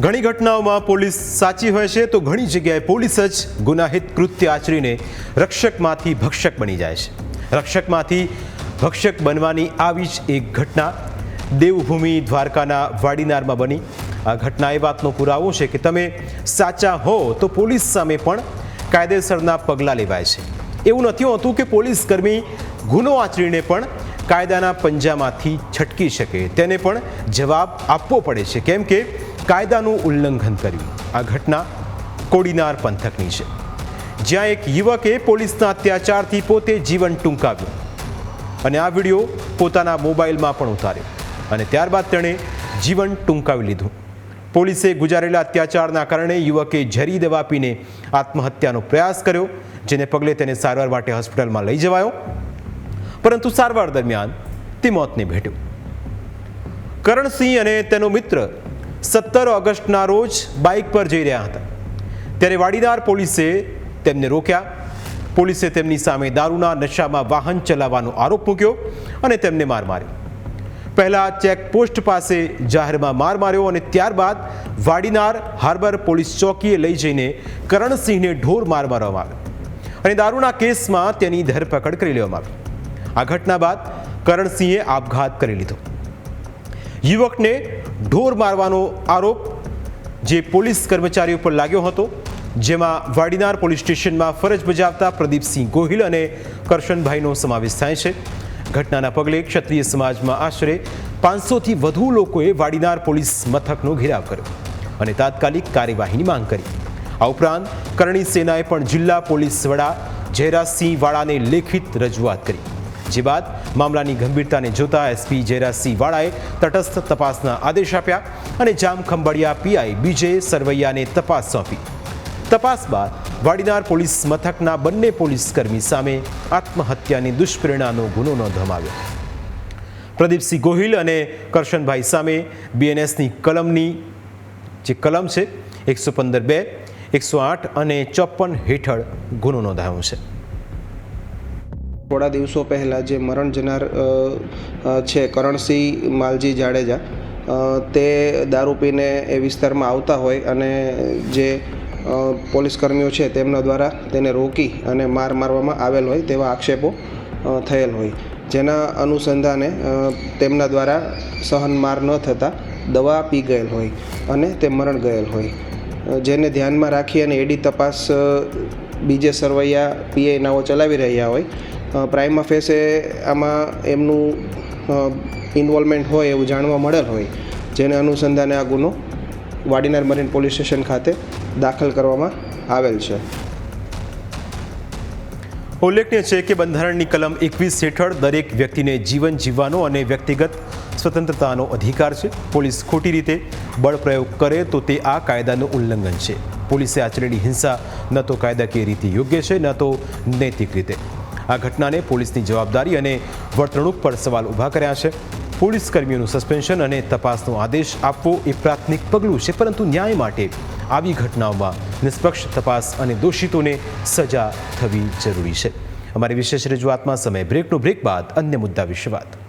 ઘણી ઘટનાઓમાં પોલીસ સાચી હોય છે, તો ઘણી જગ્યાએ પોલીસ જ ગુનાહિત કૃત્ય આચરીને રક્ષકમાંથી ભક્ષક બની જાય છે. રક્ષકમાંથી ભક્ષક બનવાની આવી જ એક ઘટના દેવભૂમિ દ્વારકાના વાડીનારમાં બની. આ ઘટના એ વાતનો પુરાવો છે કે તમે સાચા હો, તો પોલીસ સામે પણ કાયદેસરના પગલાં લેવાય છે. એવું નથી હોતું કે પોલીસ કર્મી ગુનો આચરીને પણ કાયદાના પંજામાંથી છટકી શકે. તેને પણ જવાબ આપવો પડે છે. કેમ કે કાયદાનું ઉલ્લંઘન કર્યું. આ ઘટના કોડીનાર પંથકની છે. જ્યાં એક યુવકે પોલીસના અત્યાચારથી પોતે જીવન ટૂંકાવ્યું. અને આ વીડિયો પોતાના મોબાઈલમાં પણ ઉતાર્યો. અને ત્યારબાદ તેણે જીવન ટૂંકાવી લીધું. પોલીસે ગુજારેલા અત્યાચારના કારણે યુવકે ઝરી દવા પીને આત્મહત્યાનો પ્રયાસ કર્યો, જેને પગલે તેને સારવાર માટે હોસ્પિટલમાં લઈ જવાયો. પરંતુ સારવાર દરમિયાન તે મોતને ભેટ્યો. કરણસિંહ અને તેનો મિત્ર સત્તર ઓગસ્ટના રોજ બાઇક પર જઈ રહ્યા હતા. ત્યારે વાડીદાર પોલીસે તેમને રોક્યા. પોલીસે તેમની સામે દારૂના નશામાં વાહન ચલાવવાનો આરોપ મૂક્યો અને તેમને માર માર્યો. પહેલા ચેકપોસ્ટ પાસે જાહેરમાં માર માર્યો અને ત્યારબાદ વાડીનાર હાર્બર પોલીસ ચોકીએ લઈ જઈને કરણસિંહને ઢોર માર મારવામાં આવ્યો અને દારૂના કેસમાં તેની ધરપકડ કરી લેવામાં આવી. આ ઘટના બાદ કરણસિંહે આપઘાત કરી લીધો. યુવકને ઢોર મારવાનો આરોપ જે પોલીસ કર્મચારીઓ પર લાગ્યો હતો, જેમાં વાડીનાર પોલીસ સ્ટેશનમાં ફરજ બજાવતા પ્રદીપસિંહ ગોહિલ અને કરશનભાઈનો સમાવેશ થાય છે. ઘટનાના પગલે ક્ષત્રિય સમાજમાં આશરે પાંચસોથી વધુ લોકોએ વાડીનાર પોલીસ મથકનો ઘેરાવ કર્યો અને તાત્કાલિક કાર્યવાહીની માંગ કરી. આ ઉપરાંત કરણી સેનાએ પણ જિલ્લા પોલીસ વડા જયરાજસિંહ વાળાને લેખિત રજૂઆત કરી. જે બાદ મામલાની ગંભીરતાને જોતા એસપી જયરાજસિંહ વાળાએ તટસ્થ તપાસના આદેશ આપ્યા અને જામ ખંભાળિયા પીઆઈ બીજે સરવૈયાને તપાસ સોંપી. તપાસ બાદ વાડીનાર પોલીસ મથકના બંને પોલીસકર્મી સામે આત્મહત્યાની દુષ્પ્રેરણાનો ગુનો નોંધવામાં પ્રદીપસિંહ ગોહિલ અને કરશનભાઈ સામે બીએનએસની કલમની જે કલમ છે, એકસો પંદર બે, એકસો આઠ અને ચોપન હેઠળ ગુનો નોંધાયો છે. થોડા દિવસો પહેલાં જે મરણ જનાર છે, કરણસિંહ માલજી જાડેજા તે દારૂ પીને એ વિસ્તારમાં આવતા હોય અને જે પોલીસ કર્મીઓ છે તેમના દ્વારા તેને રોકી અને માર મારવામાં આવેલ હોય તેવા આક્ષેપો થયેલ હોય. જેના અનુસંધાને તેમના દ્વારા સહન માર ન થતાં દવા પી ગયેલ હોય અને તે મરણ ગયેલ હોય. જેને ધ્યાનમાં રાખી અને એડી તપાસ બીજે સરવૈયા પીઆઈ નાઓ ચલાવી રહ્યા હોય પ્રાઇમા ફેસે આમાં એમનું ઇન્વોલ્વમેન્ટ હોય એવું જાણવા મળેલ હોય, જેને અનુસંધાને આ ગુનો વાડીનાર મરીન પોલીસ સ્ટેશન ખાતે દાખલ કરવામાં આવેલ છે. ઉલ્લેખનીય છે કે બંધારણની કલમ એકવીસ હેઠળ દરેક વ્યક્તિને જીવન જીવવાનો અને વ્યક્તિગત સ્વતંત્રતાનો અધિકાર છે. પોલીસ ખોટી રીતે બળ પ્રયોગ કરે તો તે આ કાયદાનું ઉલ્લંઘન છે. પોલીસે આચરેલી હિંસા ન તો કાયદાકીય રીતે યોગ્ય છે, ન તો નૈતિક રીતે. આ ઘટનાને પોલીસની જવાબદારી અને વર્તણૂક પર સવાલ ઊભા કર્યા છે. પોલીસ કર્મીઓનું સસ્પેન્શન અને તપાસનો આદેશ આપવો એ પ્રાથમિક પગલું છે, પરંતુ ન્યાય માટે આવી ઘટનાઓમાં નિષ્પક્ષ તપાસ અને દોષિતોને સજા થવી જરૂરી છે. અમારી વિશેષ રજૂઆતમાં સમય બ્રેકનો બ્રેક બાદ અન્ય મુદ્દા વિશે વાત.